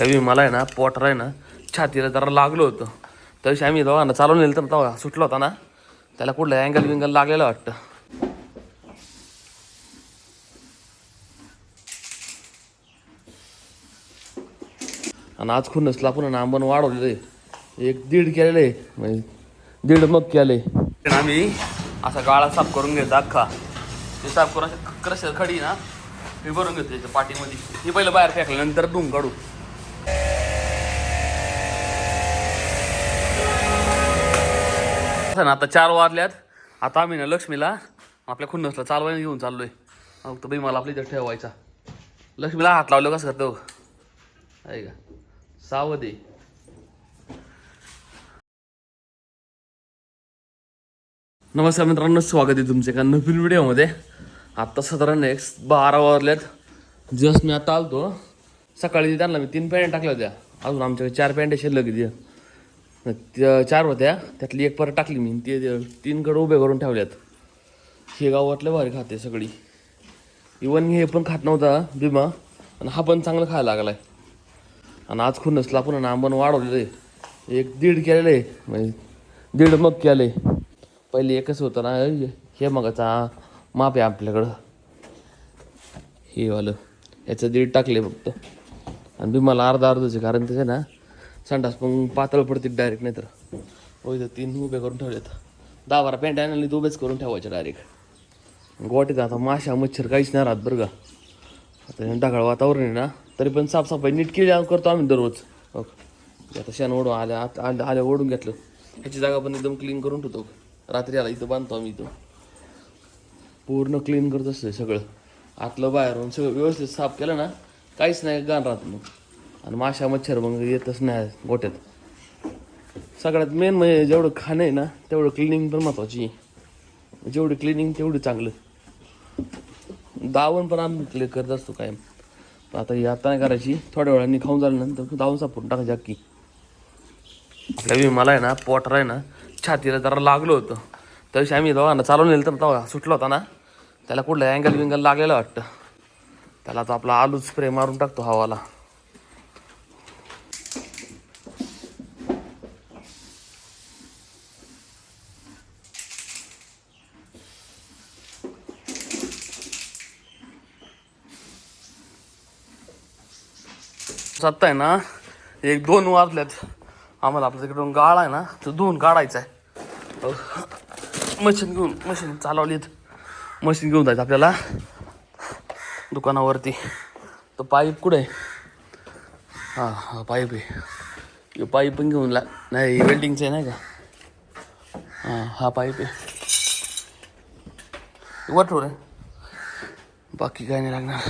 आपल्या मला आहे ना पोटर आहे ना छातीला जरा लागलं होतं. तशी आम्ही दोघांना चालवून नेलं तर तेव्हा सुटला होता ना. त्याला कुठलं अँगल विंगल लागलेलं वाटतं. आणि आज खूप नसला आपण आंबण वाढवलेलं आहे. एक दीड केलेलं आहे म्हणजे दीड मग केले. आम्ही असा गाळा साफ करून घेतो अख्खा. ते साफ करून क्रशर खडी ना हे भरून घेतो त्याच्या पाठीमध्ये. हे पहिलं बाहेर फेकल्यानंतर नंतर धुवून काढू. असं ना आता चार वाजल्यात. आता आम्ही ना लक्ष्मीला आपल्या खुन्नसला चालवायला घेऊन चाललोय. फक्त बाई मला आपल्या इथं ठेवायचा. लक्ष्मीला हात लावलं कसं करतो आहे का? सावध. आहे नमस्कार मित्रांनो स्वागत आहे तुमचे एका नवीन व्हिडिओमध्ये. आत्ता साधारण एक बारा वाजल्यात. जस्ट मी आता आलतो सकाळी त्यांना मी तीन पॅन्ट टाकल्या होत्या. अजून आमच्याकडे चार पॅन्ट शिल्लक किती चार होत्या त्यातली एक परत टाकली मी. ते ते तीन उभे करून ठेवल्यात. हे गावातलं भारी खाते सगळी. इवन हे पण खात नव्हता भीमा आणि हा पण चांगला खायला लागला आहे आणि आज खुनसला नसला पण आंबन वाढवलेलं आहे एक दीड केलेलं आहे म्हणजे दीड मग केलं आहे पहिले एकच होतं ना हे मगाचा माप आहे आपल्याकडं. हे वालं याचं दीड टाकले फक्त. आणि बिमाला अर्धा अर्धच आहे कारण त्याचं ना संडास मग पातळ पडते डायरेक्ट नाही तर इथं तीन उभे करून ठेवलेत. दहा बारा पॅन्ट आणली तर उभेच करून ठेवायचे डायरेक्ट गोटीत आता माशा मच्छर काहीच नाही राहत बरं का. आता ढगाळ वातावरण आहे ना तरी पण साफसफाई नीट केली करतो आम्ही दररोज. हो आता शेण ओढून आल्या आत आल्या आल्या ओढून घेतलं. ह्याची जागा पण एकदम क्लीन करून ठेवतो. रात्री आला इथं बांधतो आम्ही इथं. पूर्ण क्लीन करत असतं सगळं. आतलं बाहेरून सगळं व्यवस्थित साफ केलं ना काहीच नाही गाण राहत मग. आणि माशा मच्छर मग येतच नाही गोट्यात. सगळ्यात मेन म्हणजे जेवढं खाणं आहे ना तेवढं क्लिनिंग पण महत्वाची आहे. जेवढी क्लिनिंग तेवढी चांगलं. दावण पण आम्ही क्लिअर करत असतो कायम. आता ही आता नाही करायची थोड्या वेळाने खाऊन झाल्यानंतर दावून सापडून टाकायची अक्की आपल्या मला आहे ना पोटर आहे ना छातीला जरा लागलं होतं. तशी आम्ही दोघांना चालवून नेलं तर तेव्हा सुटला होता ना. त्याला कुठलं अँगल विंगल लागलेलं वाटतं. त्याला तो आपला आलू स्प्रे मारून टाकतो हवाला. सत्ता आहे ना एक दोन वाजल्यात. आम्हाला आपल्या तिकडून गाळा आहे ना तो धुवून काढायचा आहे मशीन घेऊन मशीन चालवलीत. मशीन घेऊन जायचं आपल्याला. दुकानावरती. तो पाईप कुठे आहे? हां हा पाईप आहे. पाईप पण घेऊन ला नाही वेल्डिंगचं आहे नाही का? हां हा पाईप आहे. वठोर आहे बाकी काय नाही लागणार.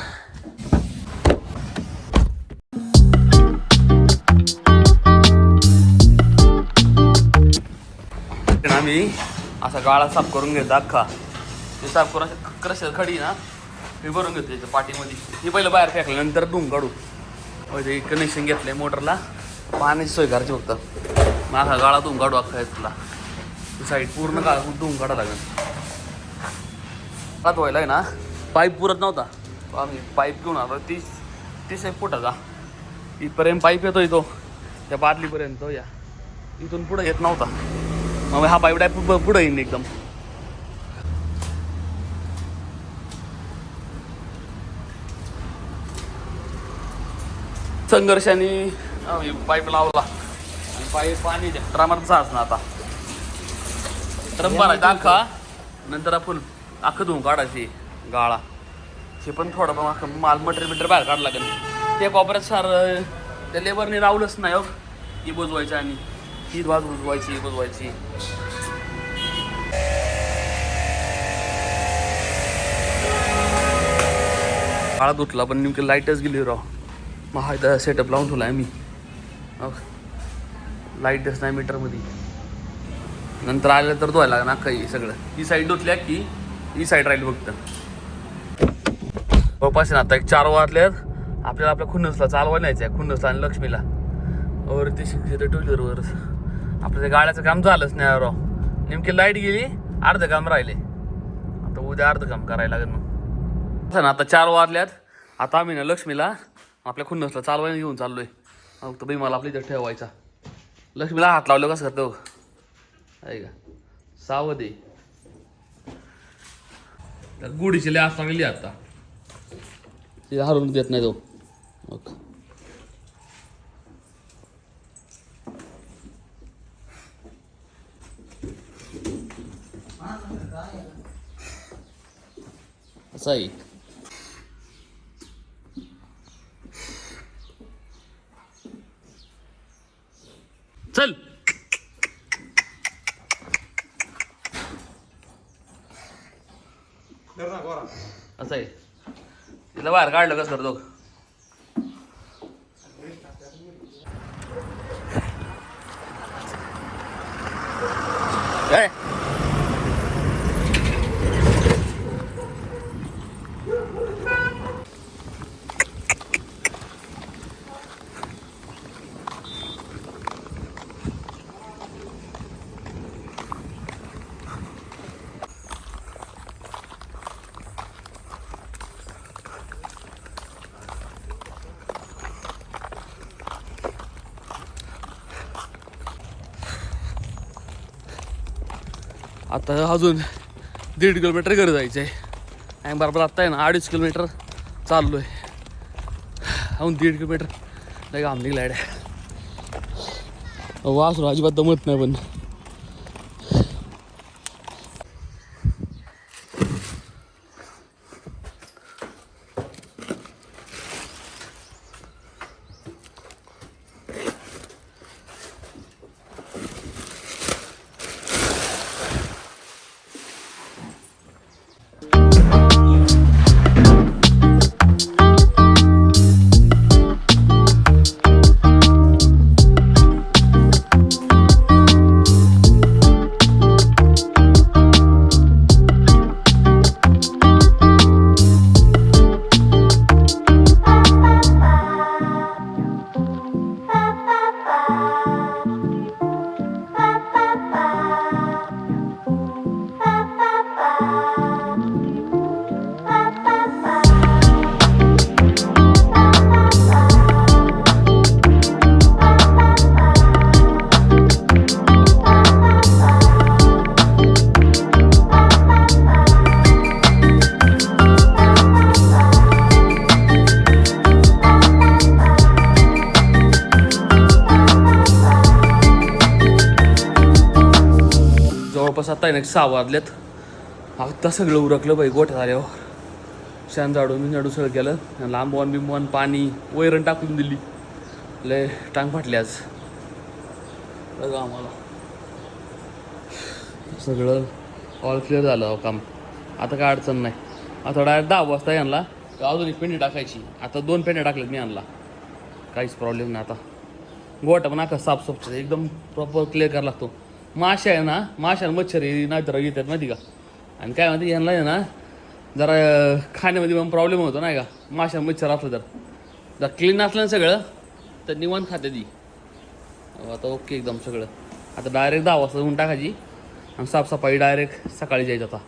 आम्ही. असा गाळा साफ करून घेतो अख्खा. ते साफ करून क्रशर खडी ना हे भरून घेतो त्याच्या पाठीमध्ये. हे पहिलं बाहेर फेकलं नंतर धुवून काढू. म्हणजे ते कनेक्शन घेतलंय मोटरला. पाण्याची सोय करायची फक्त. मग असा गाळा धुवून काढू अख्खा तुला साईड पूर्ण गाळा धुवून काढा लागेल. हात धुवायला आहे ना? पाईप पुरत नव्हता. आम्ही पाईप घेऊन आलो. तीस तीस एक फुटाचा इथपर्यंत पाईप येतो इथो त्या बादलीपर्यंत या. इथून पुढं येत नव्हता. मग हा पाईप डाय पुढे येईन एकदम. संघर्षाने पाईप लावला. आणि पाईप पाणी ड्रामाचा असणार आता. भरायचा अख्खा नंतर आपण अख्खं धुवून काढायची गाळा. हे पण थोडं पण अख्खं माल मटेरियल बिटर बाहेर काढावं लागेल. ते कॉपऱ्यात सार त्या लेबरने रावलंच नाही हो. ही बुजवायची आणि. He was बुजवायची बुजवायची. काळा धुतला पण नेमकी लाईटच गेली राव. मग हा इथं सेटअप लावून ठेवला आहे मी लाईटच नाही मीटरमध्ये नंतर आलं तर धुवायला लागणार काही सगळं. ही साईड धुतल्या की ही साईड राहील फक्त. जवळपास ना आता एक चार वाजल्यात आपल्याला आपल्या खुन्नसला चालवायला न्यायचं आहे खुन्नसला आणि लक्ष्मीला. वरती शिक्षित टू व्हीलरवर आपलं ते गाड्याचं काम झालंच नाही राव. नेमकी लाइट गेली अर्ध काम राहिले. आता उद्या अर्ध काम करायला लागेल मग. असं ना आता चार वाजल्यात. आता आम्ही ना लक्ष्मीला आपल्या खुन्नसला चालवायला घेऊन चाललोय. मग तर बाई मला आपल्या इथं ठेवायचा. लक्ष्मीला हात लावलं कसं करतो आहे का सावध आहे तर गुढीची लय आसना गेली आता. ते हरवून देत नाही तो. ओके असं आहे चल असं आहे. तिला बाहेर काढलं कसं करतो? काय आता अजून दीड किलोमीटर घरी जायचं आहे आणि बरोबर आत्ता आहे ना अडीच किलोमीटर चाललो आहे अजून दीड किलोमीटर नाही घाम आहे वासरू अजिबात दमत नाही पण. जवळपास आता आहे ना सहा वाजल्यात आता सगळं उरकलं बाई गोठ्या झाल्यावर हो. शान झाडून झाडू सगळं केलं. लांबवान बिंबवान पाणी वैरण टाकून दिली. लय टांग फाटली आज. बघा आम्हाला सगळं ऑल क्लिअर झालं अहो काम. आता काय अडचण नाही. आता डायरेक्ट दहा वाजता आणला अजून एक पेंडी टाकायची. आता दोन पेंड्या टाकल्यात मी आणला काहीच प्रॉब्लेम नाही आता. गोटा पण आता साफसफ एकदम प्रॉपर क्लिअर करायला लागतो. माशा आहे ना माशा मच्छर हे नाही तर येतात माहिती का? आणि काय म्हणते यांना आहे ना जरा खाण्यामध्ये पण प्रॉब्लेम होतो नाही का? माशा मच्छर असलं तर. जर क्लीन असलं ना सगळं तर निवांत खाते ती. आता ओके एकदम सगळं. आता डायरेक्ट दहा वाजता होऊन टाकायची आणि साफसफाई डायरेक्ट सकाळी जायचं आता.